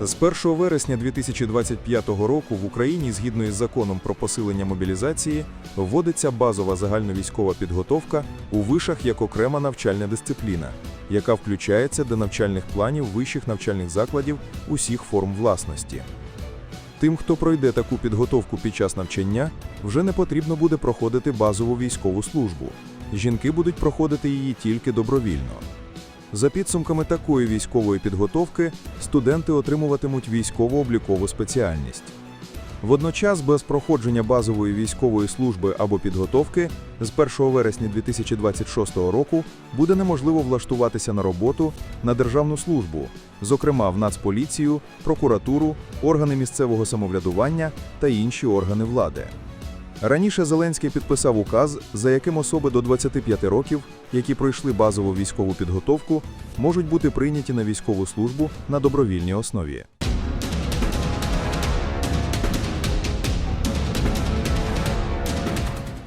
З 1 вересня 2025 року в Україні, згідно із законом про посилення мобілізації, вводиться базова загальновійськова підготовка у вишах як окрема навчальна дисципліна, яка включається до навчальних планів вищих навчальних закладів усіх форм власності. Тим, хто пройде таку підготовку під час навчання, вже не потрібно буде проходити базову військову службу. Жінки будуть проходити її тільки добровільно. За підсумками такої військової підготовки, студенти отримуватимуть військово-облікову спеціальність. Водночас, без проходження базової військової служби або підготовки з 1 вересня 2026 року буде неможливо влаштуватися на роботу на державну службу, зокрема в Нацполіцію, прокуратуру, органи місцевого самоврядування та інші органи влади. Раніше Зеленський підписав указ, за яким особи до 25 років, які пройшли базову військову підготовку, можуть бути прийняті на військову службу на добровільній основі.